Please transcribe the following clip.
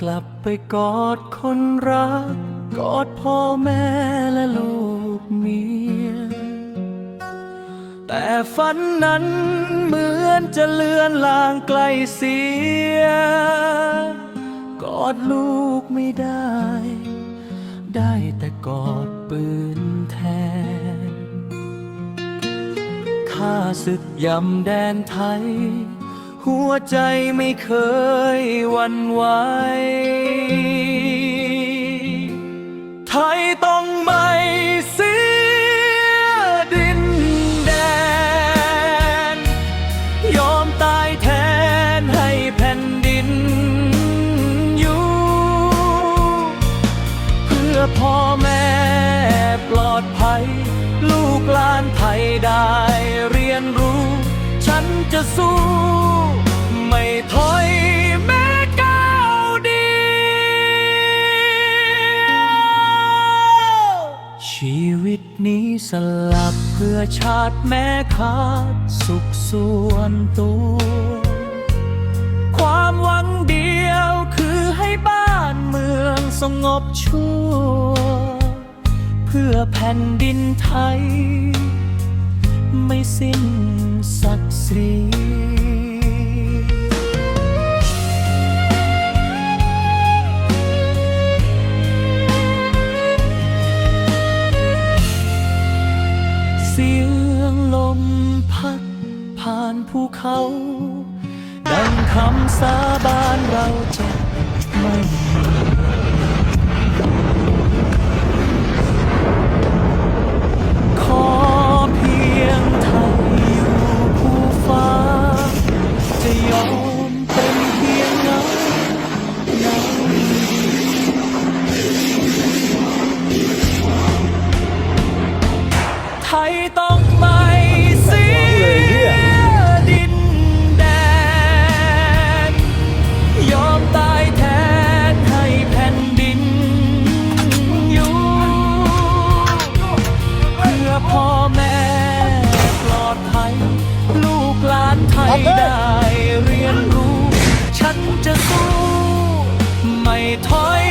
กลับไปกอดคนรัก กอดพ่อแม่และลูกเมีย แต่ฝันนั้นเหมือนจะเลือนลางไกลเสีย กอดลูกไม่ได้ ได้แต่กอดปืนแทนข้าศึกยำแดนไทย หัวใจไม่เคยวันไหวไทยต้องไม่เสียดินแดน ยอมตายแทนให้แผ่นดินอยู่ เพื่อพ่อแม่ปลอดภัย ลูกหลานไทยได้เรียนรู้ ฉันจะสู้ ไม่ถอยแม้ก้าวเดียวชีวิตนี้สลับเพื่อชาติแม้ขาดสุขส่วนตัว ความหวังเดียวคือให้บ้านเมืองสงบชั่ว เพื่อแผ่นดินไทย ไม่สิ้นศักดิ์ศรี สียงลมพัด ผ่านภูเขา ดังคำสาบานเราจะไม่ ไทยต้องไม่เสียดินแดน ยอมตายแทนให้แผ่นดินอยู่เพื่อพ่อแม่ปลอดภัย ลูกหลานไทยได้เรียนรู้ ฉันจะสู้ ไม่ถอย